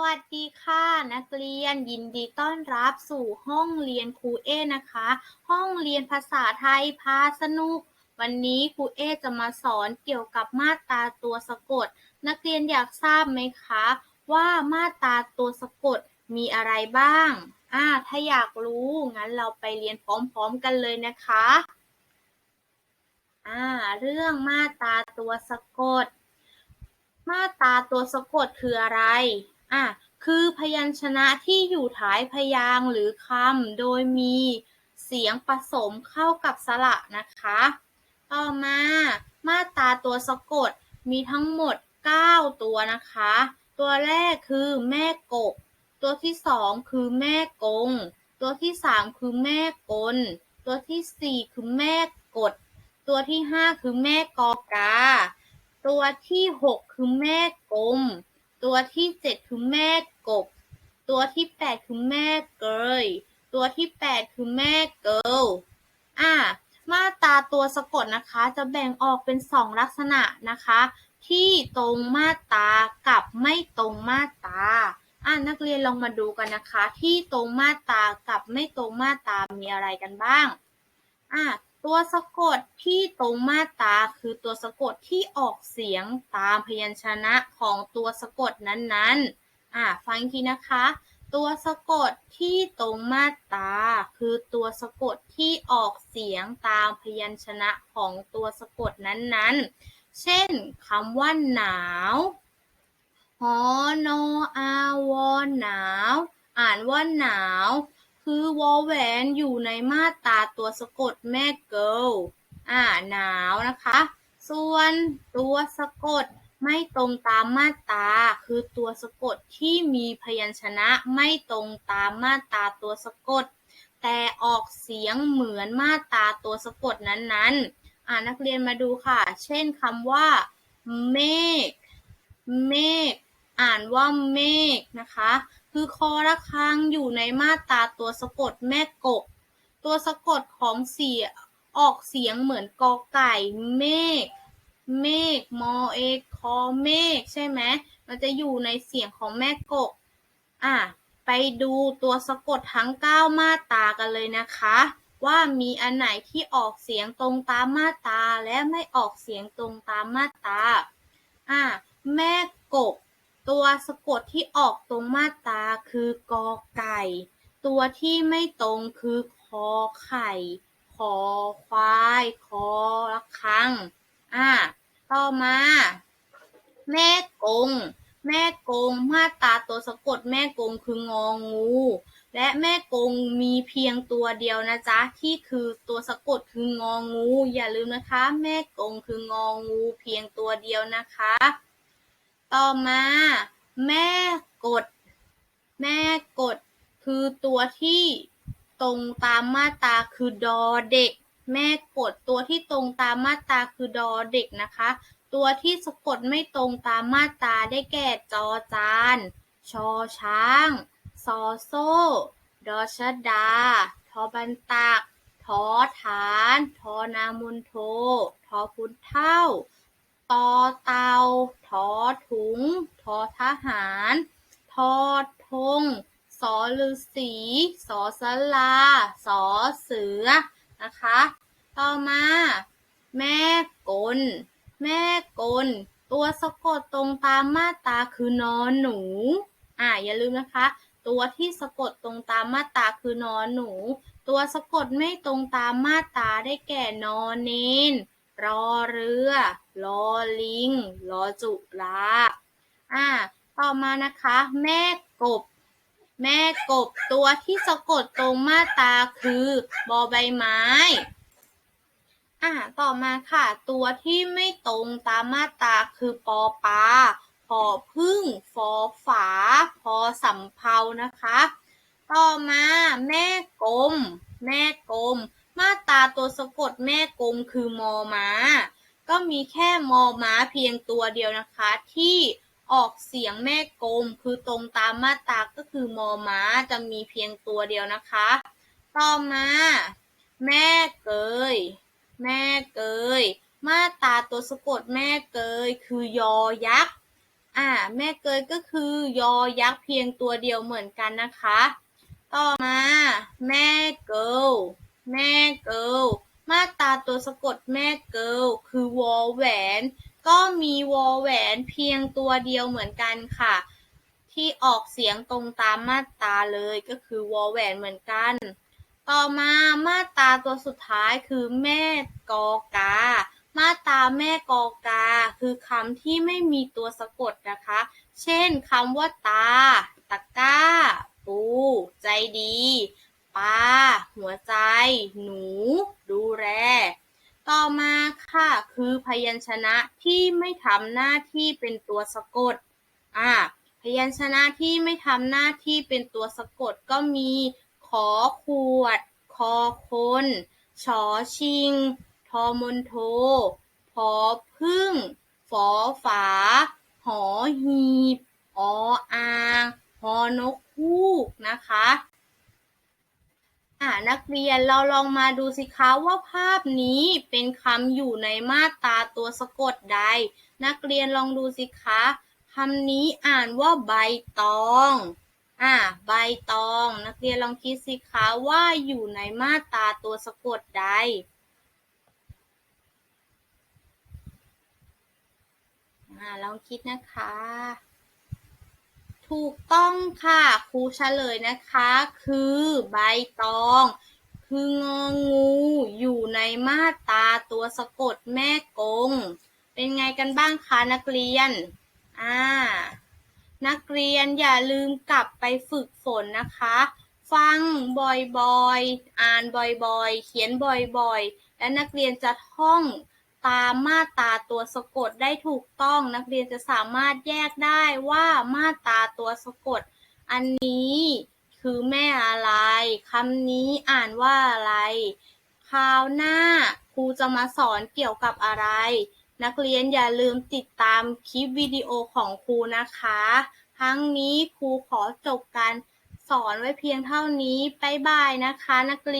วัสดีค่ะ นักเรียนยินดีต้อนรับสู่ห้องเรียนครูเอนะคะ ห้องเรียนภาษาไทยพาสนุก วันนี้ครูเอจะมาสอนเกี่ยวกับมาตราตัวสะกด นักเรียนอยากทราบไหมคะ ว่ามาตราตัวสะกดมีอะไรบ้างอ่าถ้าอยากรู้งั้นเราไปเรียนพร้อมๆกันเลยนะคะอ่าเรื่องมาตราตัวสะกด มาตราตัวสะกดคืออะไร อะ คือพยัญชนะที่อยู่ท้ายพยางค์หรือคำโดยมีเสียงผสมเข้ากับสระนะคะ ต่อมามาตราตัวสะกดมีทั้งหมด 9 ตัวนะคะ ตัวแรกคือแม่กก ตัวที่สองคือแม่กง ตัวที่สามคือแม่กล ตัวที่สี่คือแม่กด ตัวที่ห้าคือแม่กอกา ตัวที่หกคือแม่กลม ตัวที่เจ็ดคือแม่กบ ตัวที่แปดคือแม่เกยตัวที่แปดคือแม่เกิลอ่ามาตราตัวสะกดนะคะจะแบ่งออกเป็นสองลักษณะนะคะ ที่ตรงมาตรากับไม่ตรงมาตราอ่านักเรียนลองมาดูกันนะคะ ที่ตรงมาตรากับไม่ตรงมาตรามีอะไรกันบ้างอ่า ตัวสะกดที่ตรงมาตราคือตัวสะกดที่ออกเสียงตามพยัญชนะของตัวสะกดนั้นๆ อ่าฟังทีนะคะ ตัวสะกดที่ตรงมาตราคือตัวสะกดที่ออกเสียงตามพยัญชนะของตัวสะกดนั้นๆ เช่นคำว่าหนาวหอนออาวอหนาว อ่านว่าหนาว คือวอแหวนอยู่ในมาตราตัวสะกดแม่เกิลอ่าหนาวนะคะ ส่วนตัวสะกดไม่ตรงตามมาตราคือตัวสะกดที่มีพยัญชนะไม่ตรงตามมาตราตัวสะกด แต่ออกเสียงเหมือนมาตราตัวสะกดนั้นๆ อ่านักเรียนมาดูค่ะ เช่นคำว่าเมฆเมฆอ่านว่าเมฆนะคะ คือคอระฆังอยู่ในมาตราตัวสะกดแม่กก ตัวสะกดของเสียออกเสียงเหมือนกอไก่เมฆเมฆมอเอกคอเมฆใช่ไหมมันจะอยู่ในเสียงของแม่กก อะไปดูตัวสะกดทั้ง 9 มาตากันเลยนะคะ ว่ามีอันไหนที่ออกเสียงตรงตามมาตาและไม่ออกเสียงตรงตามมาตาอะแม่กก ตัวสะกดที่ออกตรงมาตรา คือ กอ ไก่ ตัวที่ไม่ตรงคือ คอ ไข่คอควาย คอ ระคัง อ่า ต่อมา แม่กง แม่กง มาตราตัวสะกดแม่กงคืององู และแม่กงมีเพียงตัวเดียวนะจ๊ะ ที่คือตัวสะกดคืององู อย่าลืมนะคะ แม่กงคืององู เพียงตัวเดียวนะคะ ต่อมา แม่กดแม่กดคือตัวที่ตรงตามมาตราคือดอเด็ก แม่กดตัวที่ตรงตามมาตราคือดอเด็กนะคะ ตัวที่สะกดไม่ตรงตามมาตราได้แก่จอจานชอช้างซอโซ่ดอชดา ทอบันตักทอฐาน ทอนามุนโท ทอพุนเท่า ตอเตาทอถุง ทอทหาร ทอทงสอฤาษีสอสลา สอเสือ นะคะ ต่อมา แม่กล แม่กล ตัวสะกดตรงตามมาตราคือนอนหนู อ่า อย่าลืมนะคะ ตัวที่สะกดตรงตามมาตราคือนอนหนู ตัวสะกดไม่ตรงตามมาตราได้แก่นอนเนน รอเรือลอลิงลอจุลาอ่า ต่อมานะคะ แม่กบ แม่กบตัวที่สะกดตรงมาตาคือบอใบไม้อ่าต่อมาค่ะ ตัวที่ไม่ตรงตามมาตาคือปอปลาพอพึ่ง ฟอฝา พอสำเพานะคะ ต่อมาแม่กลมแม่กลม มาตราตัวสะกดแม่กงคือ มอม้า ก็มีแค่ มอม้าเพียงตัวเดียวนะคะ ที่ออกเสียงแม่กลมคือตรงตามมาตราก็คือ มอม้าจะมีเพียงตัวเดียวนะคะ ต่อมา แม่เกย แม่เกย มาตราตัวสะกดแม่เกย คือยอยักษ์อ่า แม่เกยก็คือยอยักษ์เพียงตัวเดียวเหมือนกันนะคะ ต่อมา แม่เกิล แม่เกิล มาตราตัวสะกดแม่เกิล คือวอแหวน ก็มีวอแหวนเพียงตัวเดียวเหมือนกันค่ะ ที่ออกเสียงตรงตามมาตราเลยก็คือวอแหวนเหมือนกัน ต่อมามาตราตัวสุดท้ายคือแม่กอกา มาตราแม่กอกา คือคำที่ไม่มีตัวสะกดนะคะ เช่นคำว่าตา ตะก้า ปู ใจดี ปลา หัวใจ หนู ดูแล ต่อมาค่ะ คือพยัญชนะที่ไม่ทำหน้าที่เป็นตัวสะกด อ่า พยัญชนะที่ไม่ทำหน้าที่เป็นตัวสะกดก็มี ขอขวด คอคนชอชิง ทอมนโท พอพึ่ง ฝอฝา หอหีบ ออาง หอนกฮูกนะคะ อ่านัก เรียน เราลองมาดูสิคะว่าภาพนี้เป็นคำอยู่ในมาตราตัวสะกดใด นักเรียนลองดูสิคะคำนี้อ่านว่าใบตอง อ่า ใบตอง นักเรียนลองคิดสิคะว่าอยู่ในมาตราตัวสะกดใดอ่าลองคิดนะคะ ถูกต้องค่ะ ครูเฉลยนะคะ คือใบตอง คืององูอยู่ในมาตราตัวสะกดแม่กง เป็นไงกันบ้างคะนักเรียน อ่า นักเรียนอย่าลืมกลับไปฝึกฝนนะคะ ฟังบ่อยๆ อ่านบ่อยๆ เขียนบ่อยๆ และนักเรียนจะท่องตามมาตราตัวสะกดได้ถูกต้อง นักเรียนจะสามารถแยกได้ว่ามาตราตัวสะกด อันนี้ คือแม่อะไร คำนี้อ่านว่าอะไร คราวหน้าครูจะมาสอนเกี่ยวกับอะไร นักเรียนอย่าลืมติดตามคลิปวิดีโอของครูนะคะทั้งนี้ครูขอจบการสอนไว้เพียงเท่านี้ บ๊ายบายนะคะนักเรียน